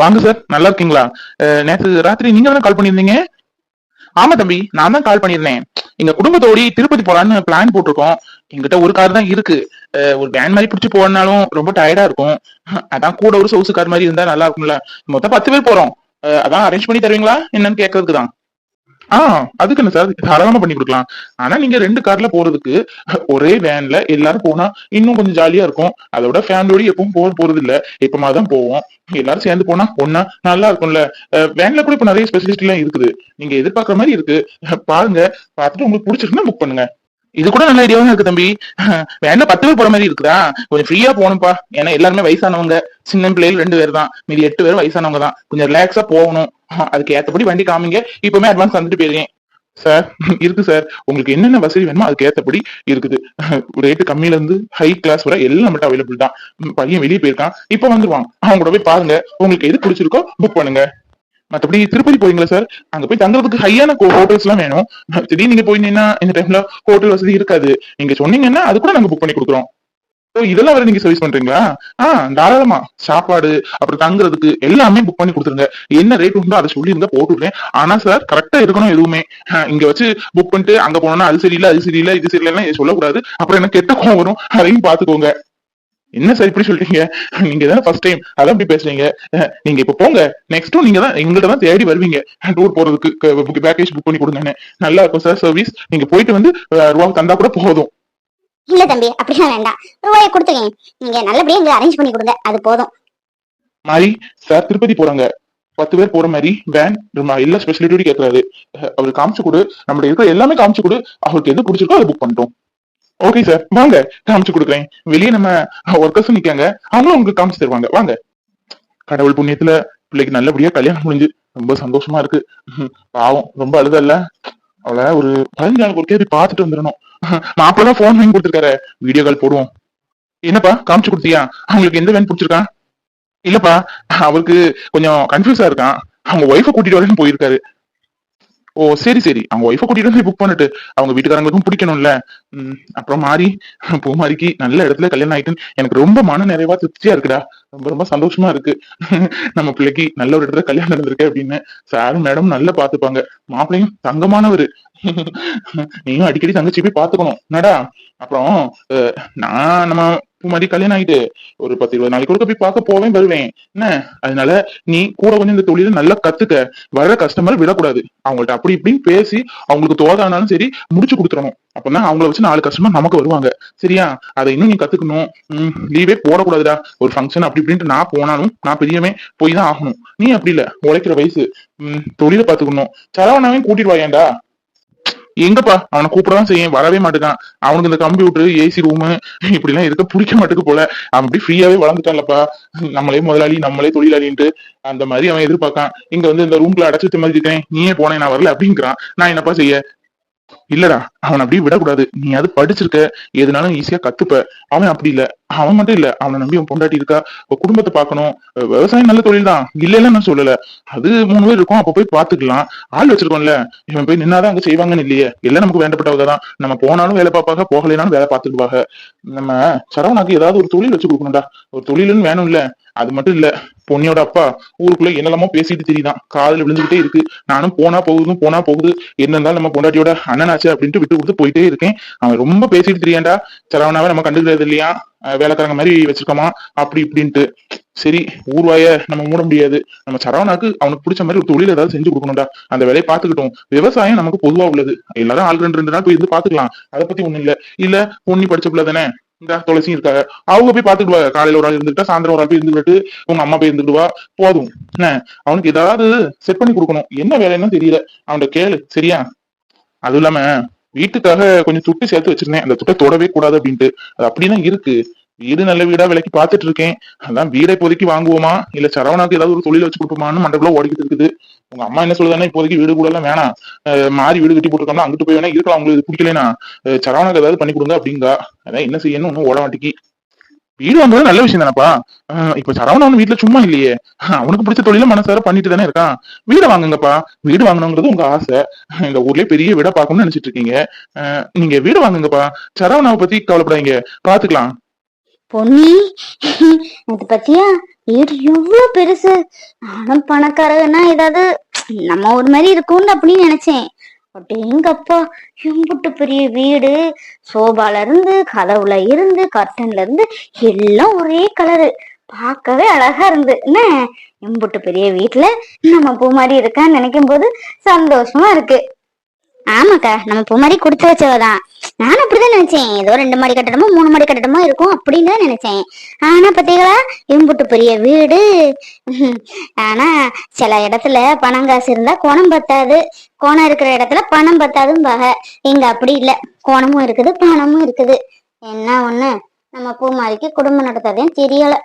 வாங்க சார் நல்லா இருக்கீங்களா? நேற்று நேத்து ராத்திரி நீங்க தானே கால் பண்ணியிருந்தீங்க? ஆமா தம்பி நான் தான் கால் பண்ணியிருந்தேன். எங்க குடும்பத்தோடி திருப்பதி போலான்னு பிளான் போட்டிருக்கோம். எங்கிட்ட ஒரு கார் தான் இருக்கு. ஒரு வேன் மாதிரி பிடிச்சி போனாலும் ரொம்ப டயர்டா இருக்கும். அதான் கூட ஒரு சொகுசு கார் மாதிரி இருந்தா நல்லா இருக்கும்ல. மொத்தம் பத்து பேர் போறோம். அதான் அரேஞ்ச் பண்ணி தருவீங்களா? என்னன்னு கேட்கறதுக்கு தான் ஆ அதுக்கு என்ன சார்? தாராளமா பண்ணி கொடுக்கலாம். ஆனா நீங்க ரெண்டு கார்ல போறதுக்கு ஒரே வேன்ல எல்லாரும் போனா இன்னும் கொஞ்சம் ஜாலியா இருக்கும். அதோட ஃபேமிலியோட எப்பவும் போக போறது இல்ல எப்பமா தான் போவோம். எல்லாரும் சேர்ந்து போனா ஒன்னா நல்லா இருக்கும்ல. வேன்ல கூட இப்ப நிறைய ஸ்பெசிலிட்டி எல்லாம் இருக்குது. நீங்க எதிர்பார்க்குற மாதிரி இருக்கு. பாருங்க. பார்த்துட்டு உங்களுக்கு பிடிச்சிருக்குன்னா புக் பண்ணுங்க. இது கூட நல்ல ஐடியாவும் இருக்கு தம்பி. வேன்ல பத்து பேர் போற மாதிரி இருக்குதா? கொஞ்சம் ஃப்ரீயா போகணும்ப்பா. ஏன்னா எல்லாருமே வயசானவங்க. சின்ன பிள்ளைகள் ரெண்டு பேர் தான் மீதி எட்டு பேர் வயசானவங்க தான் கொஞ்சம் ரிலாக்ஸா போகணும். அதுக்கு ஏத்தபடி வண்டி காமிங்க. இப்பவுமே அட்வான்ஸ் வந்துட்டு போயிருக்கேன். சார் இருக்கு சார் உங்களுக்கு என்னென்ன வசதி வேணுமோ அதுக்கு ஏத்தபடி இருக்குது. ரேட்டு கம்மியில இருந்து ஹை கிளாஸ் வர எல்லாம் மட்டும் அவைலபிள் தான். பையன் வெளியே போயிருக்கான். இப்ப வந்துருவான். அவங்க கூட போய் பாருங்க. உங்களுக்கு எது பிடிச்சிருக்கோ புக் பண்ணுங்க. மற்றபடி திருப்பதி போறீங்களா சார் அங்க போய் தங்குறதுக்கு ஹையான ஹோட்டல்ஸ் எல்லாம் வேணும். திடீர்னு நீங்க போயிருந்தீங்கன்னா இந்த டைம்ல ஹோட்டல் வசதி இருக்காது. நீங்க சொன்னீங்கன்னா அது கூட நாங்க புக் பண்ணி கொடுக்குறோம். ஓ இதெல்லாம் வரை நீங்க சர்வீஸ் பண்றீங்களா? ஆ தாராளமா. சாப்பாடு அப்புறம் தங்குறதுக்கு எல்லாமே புக் பண்ணி கொடுத்துருங்க. என்ன ரேட் உண்டோ அதை சொல்லியிருந்தா போட்டுவிடுறேன் ஆனா சார் கரெக்டா இருக்கணும் எதுவுமே. இங்க வச்சு புக் பண்ணிட்டு அங்க போனோம்னா அது சரியில்லை அது சரியில்லை இது சரியில்லைன்னா இதை சொல்லக்கூடாது. அப்புறம் எனக்கு கெட்ட கோவம் வரும் அதையும் பாத்துக்கோங்க என்ன சார் இப்படி சொல்றீங்க? நீங்க தானே ஃபர்ஸ்ட் டைம் அதான் இப்படி பேசுறீங்க. நீங்க இப்ப போங்க. நெக்ஸ்ட்டும் நீங்க தான் எங்கள்ட்ட தான் தேடி வருவீங்க. டூர் போறதுக்கு பேக்கேஜ் புக் பண்ணி கொடுங்க நல்லா இருக்கும் சார் சர்வீஸ் நீங்க போயிட்டு வந்து ரூபா தந்தா கூட போதும். இல்ல தம்பி அப்படிலாம் வேண்டாம். ரூபாயை கொடுத்துருங்க. நீங்க நல்லபடியா எங்களை அரேஞ்ச் பண்ணி கொடுங்க. அது போதும். மாரி சார் திருப்பதி போறாங்க. பத்து பேர் போற மாதிரி வேன் எல்லா ஸ்பெசிலிட்டியும் கேட்கறாரு அவர் அவருக்கு காமிச்சு கொடு. நம்மள இருக்கிற எல்லாமே காமிச்சு கொடு. அவருக்கு எது பிடிச்சிருக்கோ அதை புக் பண்ணிட்டோம். ஓகே சார் வாங்க காமிச்சு கொடுக்குறேன். வெளியே நம்ம ஒர்க்கர்ஸ் நிக்காங்க அவங்களும் உங்களுக்கு காமிச்சு தருவாங்க. வாங்க. கடவுள் புண்ணியத்துல பிள்ளைக்கு நல்லபடியா கல்யாணம் முடிஞ்சு ரொம்ப சந்தோஷமா இருக்கு. பாவம். ரொம்ப அழுதல்ல. அவளை ஒரு பதினஞ்சு நாளுக்கு ஒரு கேள்வி பார்த்துட்டு வந்துடணும். மாப்பிள்ள தான் போன் வாங்கி கொடுத்துருக்காரு. வீடியோ கால் போடுவோம். என்னப்பா காமிச்சு கொடுத்தியா? அவங்களுக்கு எந்த வேன் பிடிச்சிருக்கான் இல்லப்பா அவருக்கு கொஞ்சம் கன்ஃபியூஸா இருக்கான். அவங்க ஒய்ஃபை கூட்டிட்டு வரேன்னு போயிருக்காரு. ஓ சரி சரி. அவங்க ஒய்ஃபை கூட்டிட்டு வந்து புக் பண்ணிட்டு அவங்க வீட்டுக்காரங்களுக்கும் பிடிக்கணும்ல? அப்புறம் மாறி பூமாரிக்கு நல்ல இடத்துல கல்யாணம் ஆயிட்டுன்னு எனக்கு ரொம்ப மன நிறைவா திருப்தியா இருக்குடா. ரொம்ப ரொம்ப சந்தோஷமா இருக்கு. நம்ம பிள்ளைக்கு நல்ல ஒரு இடத்துல கல்யாணம் நடந்திருக்கு அப்படின்னு சாரும் மேடம் நல்லா பாத்துப்பாங்க மாப்பிள்ளையும் தங்கமானவரு. நீயும் அடிக்கடி தங்கச்சி போய் பாத்துக்கணும் என்னடா? அப்புறம் நான் நம்ம மாதிரி கல்யாணம் ஆயிட்டு ஒரு பத்து இருபது நாளைக்கு கூட போய் பார்க்க போவேன் வருவேன். என்ன? அதனால நீ கூட கொஞ்சம் இந்த தொழிலை நல்லா கத்துக்க. வர கஸ்டமர் விடக்கூடாது. அவங்கள்ட்ட அப்படி இப்படின்னு பேசி அவங்களுக்கு தோதானாலும் சரி முடிச்சு கொடுத்துடணும். அப்பதான் அவங்கள வச்சு நாலு கஸ்டமர் நமக்கு வருவாங்க. சரியா? அதை இன்னும் நீ கத்துக்கணும். லீவே போடக்கூடாதுடா. ஒரு ஃபங்க்ஷன் அப்படி இப்படின்ட்டு நான் போனாலும் நான் பெரியவன் போய் தான் ஆகணும். நீ அப்படி இல்ல. உழைக்கிற வயசு. உம் தொழிலை பாத்துக்கணும் சரவணாவையும் கூட்டிட்டு வாயேன்டா. எங்கப்பா? அவனை கூப்பிடதான் செய்யும் வரவே மாட்டேங்கான் அவனுக்கு இந்த கம்ப்யூட்டர் ஏசி ரூமு இப்படி எல்லாம் இருக்க பிடிக்க மாட்டேக்கு போல. அவன் இப்படி ஃப்ரீயாவே வளர்ந்துட்டான்லப்பா. நம்மளே முதலாளி நம்மளே தொழிலாளின்ட்டு அந்த மாதிரி அவன் எதிர்பார்க்கான். இங்க வந்து இந்த ரூம்ல அடைச்சு வச்ச மாதிரி இருக்கேன். நீயே போனேன் நான் வரல அப்படிங்கிறான். நான் என்னப்பா செய்ய? இல்லடா அவன் அப்படியே விடக்கூடாது. நீ அது படிச்சிருக்க எதுனாலும் ஈஸியா கத்துப்ப. அவன் அப்படி இல்ல. அவன் மட்டும் இல்ல. அவனை நம்பி அவன் பொண்டாட்டி இருக்கா? குடும்பத்தை பார்க்கணும். விவசாயம் நல்ல தொழில் தான். இல்லைன்னு நான் சொல்லல. அது மூணு பேர் இருக்கும். அப்ப போய் பாத்துக்கலாம் ஆள் வச்சிருக்கோம்ல. இவன் போய் நின்னாதான் அங்க செய்வாங்கன்னு இல்லையே. எல்லாம் நமக்கு வேண்டப்பட்டவங்க தான். நம்ம போனாலும் வேலை பார்ப்பாங்க போகலைனாலும் வேலை பார்த்துக்குவாங்க நம்ம சரவணாக்கு ஏதாவது ஒரு தொழில் வச்சு கொடுக்கணும்டா. ஒரு தொழிலுன்னு வேணும் இல்ல அது மட்டும் இல்ல. பொன்னியோட அப்பா ஊருக்குள்ள என்னெல்லாமோ பேசிட்டு தெரியுதான். காதல் விழுந்துகிட்டே இருக்கு. நானும் போனா போகுதும் போனா போகுது. என்ன இருந்தாலும் நம்ம பொண்டாட்டியோட அண்ணனாச்சு. அப்படின்ட்டு விட்டு கொடுத்து போயிட்டே இருக்கேன். அவன் ரொம்ப பேசிட்டு தெரியாண்டா? சரவணாவை நம்ம கண்டுக்கிறது இல்லையா? வேலைக்காரங்க மாதிரி வச்சிருக்கோமா? அப்படி இப்படின்ட்டு. சரி ஊர்வாய நம்ம மூட முடியாது. நம்ம சரவணாக்கு அவனுக்கு பிடிச்ச மாதிரி ஒரு தொழில் ஏதாவது செஞ்சு கொடுக்கணும்டா. அந்த வேலையை பாத்துக்கிட்டோம் விவசாயம் நமக்கு பொதுவா உள்ளது. எல்லாரும் ஆள் ரெண்டு ரெண்டு நாள் போய் இருந்து பாத்துக்கலாம் அதை பத்தி ஒண்ணும் இல்ல. இல்ல பொண்ணி படிச்ச பிள்ளை தானே? இந்த துளசியும் இருக்காங்க. அவங்க போய் பாத்துக்கிடுவாங்க காலையில ஒரு ஆள் இருந்துட்டா சாயந்தரம் ஒரு ஆள் போய் இருந்துக்கிட்டு உங்க அம்மா போய் இருந்துடுவா போதும். என்ன? அவனுக்கு ஏதாவது செட் பண்ணி கொடுக்கணும். என்ன வேலைன்னு தெரியல. அவன்கிட்ட கேளு. சரியா? அதுவும் இல்லாம வீட்டுக்காக கொஞ்சம் துட்டு சேர்த்து வச்சிருந்தேன். அந்த துட்டை தொடவே கூடாது அப்படின்ட்டு. அது அப்படிதான் இருக்கு. வீடு நல்ல வீடா விலைக்கு பாத்துட்டு இருக்கேன். அதான் வீடை இப்போதைக்கு வாங்குவோமா? இல்ல சரவணாக்கு ஏதாவது ஒரு தொழில் வச்சு கொடுப்போமான்னு மண்டபம் ஓடிக்கிட்டு இருக்குது. உங்க அம்மா என்ன சொல்லுதானே இப்போதைக்கு வீடு கூட எல்லாம் வேணாம். மாறி வீடு கட்டி போட்டுருக்கோம்னா அங்கிட்டு போய் வேணா இருக்கலாம். உங்களுக்கு இது பிடிக்கலனா சரவணாக்கு ஏதாவது பண்ணி கொடுங்க அப்படிங்க. அதான் என்ன செய்யணும் ஒன்னும் ஓட மாட்டேங்கி. வீடு வாங்குறது நல்ல விஷயம் தானப்பா? இப்ப சரவணன் வீட்டுல சும்மா இல்லையே. அவனுக்கு பிடிச்ச தொழில மனசார பண்ணிட்டு தானே இருக்கான். வீடு வாங்குங்கப்பா. வீடு வாங்கணுங்கிறது உங்க ஆசை. இந்த ஊர்லயே பெரிய வீடா பார்க்கணும்னு நினைச்சிட்டு இருக்கீங்க. அஹ் நீங்க வீடு வாங்குங்கப்பா. சரவணாவை பத்தி கவலைப்படாதீங்க. பாத்துக்கலாம். பொன்னி இது பத்தியா? வீடு எவ்வளவு பெருசு. ஆனா பணக்காரன்னா ஏதாவது நம்ம ஒரு மாதிரி இருக்கும்னு அப்படின்னு நினைச்சேன். அப்படிங்கப்பா எம்புட்டு பெரிய வீடு. சோபால இருந்து கதவுல இருந்து கர்டன்ல இருந்து எல்லாம் ஒரே கலரு பார்க்கவே அழகா இருந்து. என்ன? எம்புட்டு பெரிய வீட்டுல நம்ம பூ மாதிரி இருக்கான்னு நினைக்கும் போது சந்தோஷமா இருக்கு. ஆமாக்கா நம்ம பூமாரி குடுத்து கொடுத்து வச்சவதான். நானும் அப்படிதான் நினைச்சேன். ஏதோ ரெண்டு மாடி கட்டடமோ மூணு மாடி கட்டடமோ இருக்கும் அப்படின்னு தான் நினைச்சேன். ஆனா பாத்தீங்களா? இம்புட்டு பெரிய வீடு. ஆனா சில இடத்துல பணம் காசு இருந்தா கோணம் பத்தாது. கோணம் இருக்கிற இடத்துல பணம் பத்தாதும்பாக இங்க அப்படி இல்ல. கோணமும் இருக்குது பணமும் இருக்குது. என்ன ஒண்ணு? நம்ம பூமாரிக்கு குடும்பம் நடத்தாதே தெரியல.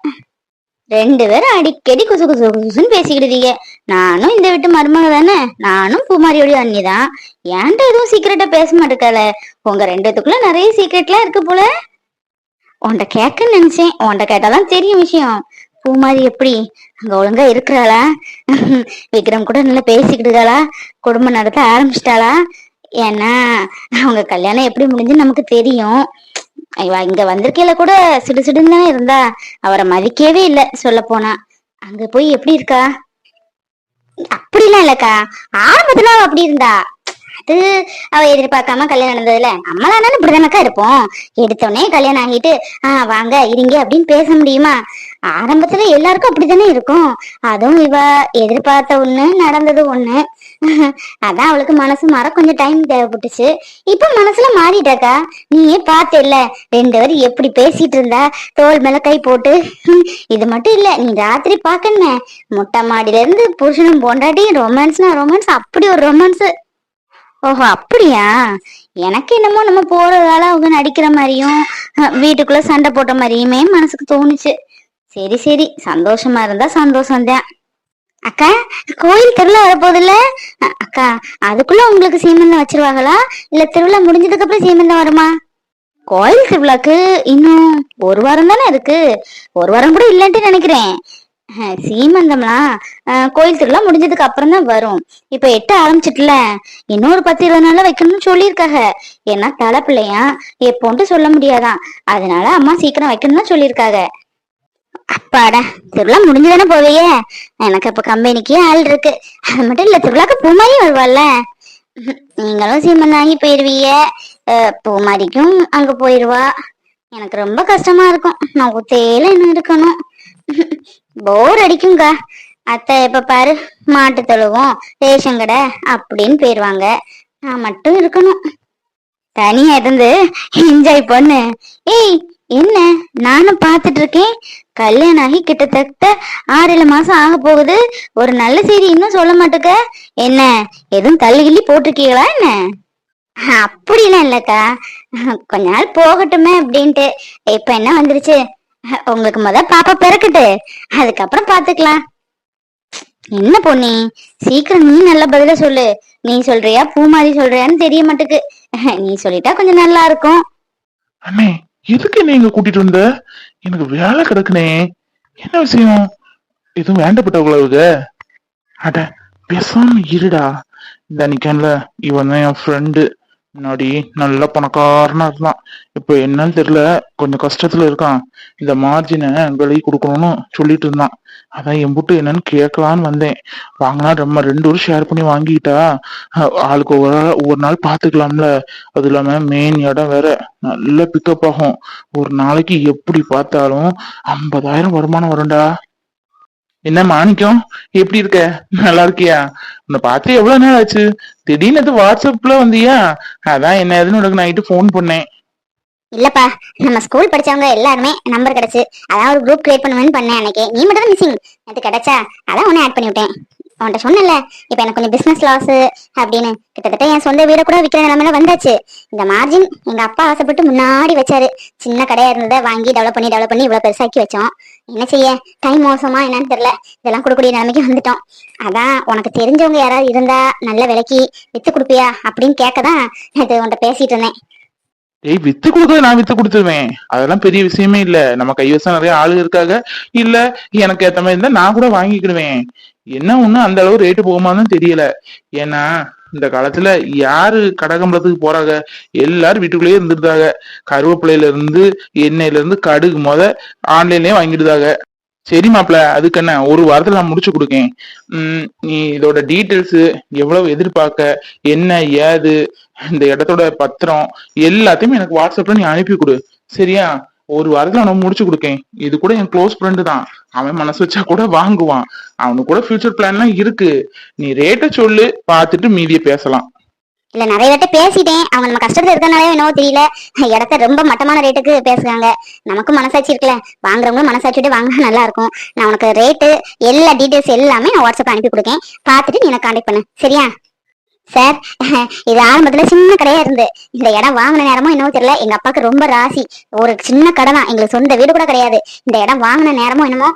ரெண்டு பேரும் அடிக்கடி குசு குசு குசுன்னு பேசிக்கிடுவீங்க நானும் இந்த வீட்டு மருமக தானே? நானும் பூமாரியோடய அண்ணி தான் ஏன்டா எதுவும் சீக்கிரட்டா பேச மாட்டேக்கல உங்க ரெண்டுத்துக்குள்ள நிறைய சீக்ரெட்லாம் இருக்கு போல. உன்கிட்ட கேட்கன்னு நினைச்சேன். உன்கிட்ட கேட்டாதான் தெரியும் விஷயம். பூமாரி எப்படி? அங்க ஒழுங்கா இருக்கிறாளா? விக்ரம் கூட நல்லா பேசிக்கிட்டுதாளா குடும்பம் நடத்த ஆரம்பிச்சிட்டாளா? ஏன்னா அவங்க கல்யாணம் எப்படி முடிஞ்சு நமக்கு தெரியும். இங்க வந்திருக்கையில கூட சிடு சிடுன்னு இருந்தா? அவரை மதிக்கவே இல்லை சொல்ல போனா அங்க போய் எப்படி இருக்கா? அப்படிலாம் இல்லக்கா. ஆரம்பத்துல அவ அப்படி இருந்தா. அது அவ எதிர்பார்க்காம கல்யாணம் நடந்ததுல. நம்மளானாலும் இப்படிதானக்கா இருப்போம். எடுத்தோடனே கல்யாணம் ஆகிட்டு ஆஹ் வாங்க இருங்க அப்படின்னு பேச முடியுமா? ஆரம்பத்துல எல்லாருக்கும் அப்படித்தானே இருக்கும். அதுவும் இவ எதிர்பார்த்த ஒண்ணு நடந்தது ஒண்ணு. அதான் அவளுக்கு மனசு மாற கொஞ்சம் டைம் தேவைப்பட்டுச்சு. இப்ப மனசுல மாறிட்டாக்கா? நீயே பார்த்தேல்ல. ரெண்டு பேரும் எப்படி பேசிட்டு இருந்தா? தோல் மேல கை போட்டு. இது மட்டும் இல்ல நீ ராத்திரி பாக்கணுமே மொட்டை மாடியில இருந்து புருஷனும் பொண்டாட்டி ரொமான்ஸ்னா ரொமான்ஸ் அப்படி ஒரு ரொமான்ஸ் ஓஹோ அப்படியா? எனக்கு என்னமோ நம்ம போறதால அவங்க நடிக்கிற மாதிரியும் வீட்டுக்குள்ள சண்டை போட்ட மாதிரியுமே மனசுக்கு தோணுச்சு. சரி சரி. சந்தோஷமா இருந்தா சந்தோஷம்தான். அக்கா கோயில் திருவிழா வரப்போகுதுல்ல? அக்கா அதுக்குள்ள உங்களுக்கு சீமந்தம் வச்சிருவாங்களா? இல்ல திருவிழா முடிஞ்சதுக்கு அப்புறம் சீமந்தம் வருமா? கோயில் திருவிழாக்கு இன்னும் ஒரு வாரம் தானே இருக்கு. ஒரு வாரம் கூட இல்லைன்ட்டு நினைக்கிறேன். சீமந்தம்லாம் கோயில் திருவிழா முடிஞ்சதுக்கு அப்புறம் தான் வரும். இப்ப எட்ட ஆரம்பிச்சிட்டுல. இன்னொரு பத்து இருபது நாள்ல வைக்கணும்னு சொல்லியிருக்காங்க ஏன்னா தலை பிள்ளையா? எப்போன்ட்டு சொல்ல முடியாதான். அதனால அம்மா சீக்கிரம் வைக்கணும்னு சொல்லியிருக்காங்க அப்பாடா திருவிழா முடிஞ்சுதானே போவையே. எனக்கு அப்ப கம்பெனிக்கு ஆள் இருக்கு. அது மட்டும் இல்ல திருவிழாக்கு பூமாரி வருவாள்ல. நீங்களும் சீமன் வாங்கி போயிருவீங்க. பூமாரிக்கும் அங்க போயிடுவா எனக்கு ரொம்ப கஷ்டமா இருக்கும். நான் ஒத்தையில என்ன இருக்கணும்? போர் அடிக்கும்க்கா. அத்தை எப்ப பாரு மாட்டு தொழுவோம் ரேஷன் கடை அப்படின்னு போயிருவாங்க. நான் மட்டும் இருக்கணும். தனியா இருந்து என்ஜாய் பண்ணு. ஏய் என்ன? நானும் பார்த்துட்டு இருக்கேன் கல்யாணம் ஆகி கிட்டத்தட்ட ஆறு ஏழு மாசம் ஆக போகுது. ஒரு நல்ல செய்தி இன்னும் சொல்ல மாட்டுக்க. என்ன? எதுவும் தள்ளி கிள்ளி போட்டிருக்கீங்களா என்ன? அப்படிலாம் இல்லக்கா. கொஞ்ச நாள் போகட்டுமே அப்படின்ட்டு. இப்ப என்ன வந்துருச்சு? உங்களுக்கு முத பாப்பா பிறக்கட்டு அதுக்கப்புறம் பாத்துக்கலாம். என்ன பொண்ணி சீக்கிரம் நீ நல்ல பதில சொல்லு. நீ சொல்றியா மாதிரி சொல்றியான்னு தெரிய மாட்டுக்கு. நீ சொல்லிட்டா கொஞ்சம் நல்லா இருக்கும். அண்ணே எதுக்கு நீங்க கூட்டிட்டு வந்த? எனக்கு வேலை கிடக்குனே. என்ன விஷயம்? எதுவும் வேண்டப்பட்டவங்கள அட பேசாம இருடா. இந்த நிக்கன்ல இவன் தான் என் ஃப்ரெண்டு முன்னாடி நல்ல பணக்காரனா இருந்தான். இப்ப என்னன்னு தெரியல கொஞ்சம் கஷ்டத்துல இருக்கான். இந்த மார்ஜினை விலை கொடுக்கணும்னு சொல்லிட்டு இருந்தான். அதான் எம்புட்டு என்னன்னு கேட்கலான்னு வந்தேன். வாங்கினா நம்ம ரெண்டு பேரும் ஷேர் பண்ணி வாங்கிக்கிட்டா ஆளுக்கு ஒரு நாள் ஒவ்வொரு நாள் பாத்துக்கலாம்ல அது இல்லாம மெயின் இடம் வேற. நல்ல பிக்கப் ஆகும். ஒரு நாளைக்கு எப்படி பார்த்தாலும் ஐம்பதாயிரம் வருமானம் வரும்டா. என்ன மாணிக்கம்? எப்படி இருக்க? நல்லா இருக்கியா? உன்னை பார்த்து எவ்வளவு நாள் ஆச்சு? திடீர்னு அது வாட்ஸ்அப்ல வந்தியா? அதான் என்ன ஏதுன்னு உனக்கு நைட்டு ஃபோன் பண்ணேன். இல்லப்பா நம்ம ஸ்கூல் படிச்சவங்க எல்லாருமே நம்பர் கிடைச்சு அதான் ஒரு குரூப் கிரியேட் பண்ணுவேன்னு பண்ணேன் அன்னைக்கு. நீ மட்டும் தான் மிஸ்ஸிங் அது கிடைச்சா அதான் உன்னை ஆட் பண்ணி விட்டேன் உன்கிட்ட சொன்னல இப்ப எனக்கு கொஞ்சம் பிசினஸ் லாஸ் அப்படின்னு. கிட்டத்தட்ட என் சொந்த வீட கூட விற்கிற நிலைமையில வந்தாச்சு. இந்த மார்ஜின் எங்க அப்பா ஆசைப்பட்டு முன்னாடி வச்சாரு. சின்ன கடையா இருந்ததை வாங்கி டெவலப் பண்ணி டெவலப் பண்ணி இவ்வளவு பெருசாக்கி வச்சோம். என்ன செய்ய? டைம் மோசமா என்னன்னு தெரியல. இதெல்லாம் கொடுக்கக்கூடிய நிலைமைக்கு வந்துட்டோம். அதான் உனக்கு தெரிஞ்சவங்க யாராவது இருந்தா நல்ல விலைக்கு வித்து கொடுப்பியா அப்படின்னு கேட்கதான் இது உன்கிட்ட பேசிட்டு இருந்தேன். ஏய் வித்து கொடுக்க நான் வித்து கொடுத்துருவேன். அதெல்லாம் பெரிய விஷயமே இல்ல. நம்ம கைவசம் நிறைய ஆளு இருக்காங்க. இல்ல எனக்கு ஏத்த மாதிரி இருந்தா நான் கூட வாங்கிக்கிடுவேன். என்ன ஒண்ணு அந்த அளவு ரேட்டு போகுமான்னு தெரியல. ஏன்னா இந்த காலத்துல யாரு கடகம்பளத்துக்கு போறாங்க? எல்லாரும் வீட்டுக்குள்ளேயே இருந்துருந்தாங்க. கருவேப்பிலையில இருந்து எண்ணெயில இருந்து கடுகு முத ஆன்லைன்லயே வாங்கிடுதாங்க. சரி மாப்பிள்ள அதுக்கு என்ன? ஒரு வாரத்துல நான் முடிச்சு கொடுக்கேன். நீ இதோட டீட்டெயில்ஸ் எவ்வளவு எதிர்பார்க்க? என்ன ஏது? இந்த இடத்தோட பத்திரம் எல்லாத்தையுமே எனக்கு வாட்ஸ்அப்ல நீ அனுப்பி கொடு. சரியா? ஒரு வாரத்துல அவனை முடிச்சு கொடுக்கேன். இது கூட என் க்ளோஸ் ஃப்ரெண்டு தான். அவன் மனசு வச்சா கூட வாங்குவான். அவனுக்கு கூட ஃபியூச்சர் பிளான்லாம் இருக்கு. நீ ரேட்டை சொல்லு பார்த்துட்டு மீதியை பேசலாம். இல்ல நிறைய பேர்ட்ட பேசிட்டேன். அவங்க நம்ம கஷ்டத்துல இருக்கனாலே என்னவோ தெரியல. இடத்த ரொம்ப மட்டமான ரேட்டுக்கு பேசுறாங்க. நமக்கும் மனசாட்சி இருக்குல்ல. வாங்குறவங்க மனசாட்சிட்டு வாங்க நல்லா இருக்கும். நான் உனக்கு ரேட்டு எல்லா டீடைல்ஸ் எல்லாமே நான் வாட்ஸ்அப் அனுப்பி கொடுக்கேன். பார்த்துட்டு நீ எனக்கு கான்டாக்ட் பண்ணு. சரியா? சார் இது ஆரம்பத்துல சின்ன கடையா இருந்து. இந்த இடம் வாங்கின நேரமும் என்னவோ தெரியல. எங்க அப்பாவுக்கு ரொம்ப ராசி. ஒரு சின்ன கடை தான். எங்களுக்கு சொந்த வீடு கூட கிடையாது. இந்த இடம் வாங்கின நேரமும் என்னமோ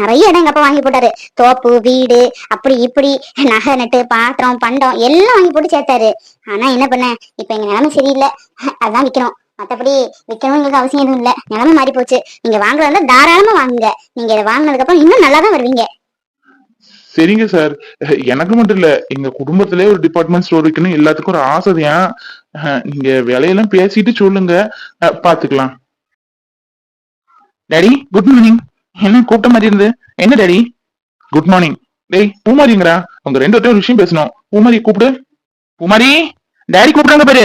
நிறைய இடம் எங்க அப்பா வாங்கி போட்டாரு. தோப்பு வீடு அப்படி இப்படி நகை நட்டு பாத்திரம் பண்டம் எல்லாம் வாங்கி போட்டு சேர்த்தாரு. ஆனா என்ன பண்ண? இப்ப எங்க நிலைமை சரியில்லை. அதான் விக்கணும். மத்தபடி விற்கணும் எங்களுக்கு அவசியம் எதுவும் இல்ல. நிலைமை மாறி போச்சு நீங்க வாங்குறதா தாராளமா வாங்குங்க. நீங்க இதை வாங்கினதுக்கு அப்புறம் இன்னும் நல்லா தான் வருவீங்க. சரிங்க சார் எனக்கு மட்டும் இல்ல எங்க குடும்பத்திலே ஒரு டிபார்ட்மெண்ட் ஸ்டோர் இருக்குன்னு எல்லாத்துக்கும் ஒரு ஆசைதான் நீங்க விலையெல்லாம் பேசிட்டு சொல்லுங்க. பாத்துக்கலாம். டேடி குட் மார்னிங் என்ன கூப்பிட்ட மாதிரி இருந்து என்ன டேடி குட் மார்னிங் டேய் பூமாரிங்கடா உங்க ரெண்டு ஒரு விஷயம் பேசணும். பூமாரி கூப்பிடு. பூமாரி டேடி கூப்பிடுறாங்க பாரு.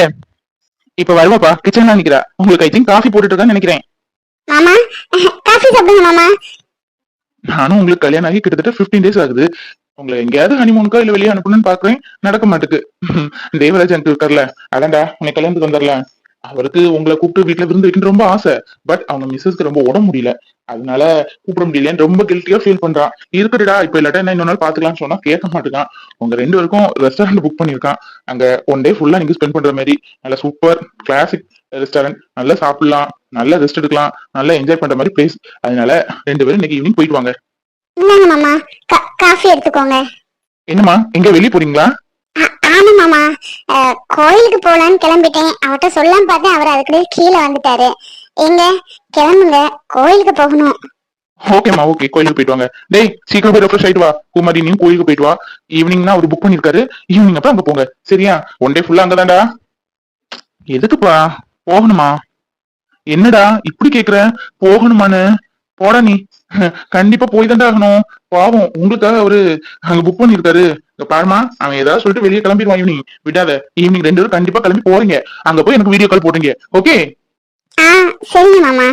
இப்ப வருவாப்பா கிச்சன்ல நிக்கிறா. உங்களுக்கு ஐ திங்க் காஃபி போட்டுட்டு இருக்கான்னு நினைக்கிறேன். மாமா காஃபி சாப்பிடுங்க மாமா. நானும் உங்களுக்கு கல்யாணம் ஆகி கிட்டத்தட்ட 15 டேஸ் ஆகுது. உங்களை எங்கேயாவது ஹனிமூனுக்கா இல்ல வெளியே அனுப்பணும்னு பாக்குறேன் நடக்க மாட்டேக்கு. தேவராஜ் அங்கிள் இருக்கார்ல. அதான்டா உன்னை கல்யாணத்துக்கு வந்தார்ல. அவருக்கு உங்களை கூப்பிட்டு வீட்டுல விருந்து வைக்கணும் ரொம்ப ஆசை. பட் அவங்க மிஸ்ஸஸ்க்கு ரொம்ப உடம்பு முடியல. அதனால கூப்பிட முடியலன்னு ரொம்ப கில்ட்டியா ஃபீல் பண்றான். இருக்குடா இப்ப இல்லாட்டா என்ன இன்னொரு நாள் பாத்துக்கலாம்னு சொன்னா கேட்க மாட்டேங்கான் உங்க ரெண்டு பேருக்கும் ரெஸ்டாரண்ட் புக் பண்ணிருக்கான் அங்க ஒன் டே ஃபுல்லா நீங்க ஸ்பெண்ட் பண்ற மாதிரி. நல்ல சூப்பர் கிளாசிக் ரெஸ்டாரண்ட் நல்லா சாப்பிடலாம் நல்லா ரெஸ்ட் எடுக்கலாம் நல்லா என்ஜாய் பண்ற மாதிரி பிளேஸ் அதனால ரெண்டு பேரும் இன்னைக்கு ஈவினிங் போயிட்டு வாங்க இந்தாங்க மாமா காஃபி எடுத்துக்கோங்க. என்னம்மா? எங்க வெளிய போறீங்களா? ஆமா மாமா. கோயிலுக்கு போலான்னு கிளம்பிட்டேன். அவர்கிட்ட சொல்லாம பார்த்தேன். அவர் அதுக்குள்ளே கீழே வந்துட்டாரு. எங்க கிளம்புங்க. கோயிலுக்கு போகணும். ஓகேம்மா ஓகே கோயிலுக்கு போயிட்டு வாங்க. டேய் சீக்கிரம் போய் ரெஃப்ரெஷ் ஆயிட்டு வா. குமாரி நீயும் கோயிலுக்கு போயிட்டு வா. ஈவினிங்னா அவர் புக் பண்ணிருக்காரு. ஈவினிங் அப்ப அங்க போங்க. சரியா? ஒன் டே ஃபுல்லா அங்கதான்டா. எதுக்குப்பா போகணுமா? என்னடா இப்படி கேக்குற? போகணுமான்னு? போடா நீ. கண்டிப்பா போய் தான் ஆகணும். பாவம் உங்களுக்காக அவரு அங்க புக் பண்ணிருக்காரு. பாருமா அவன் ஏதாவது சொல்லிட்டு வெளியே கிளம்பிடுவான் ஈவினிங் விடாத ஈவினிங் ரெண்டு பேரும் கண்டிப்பா கிளம்பி போறீங்க. அங்க போய் எனக்கு வீடியோ கால் போடுங்க. ஓகே சரிங்க மாமா.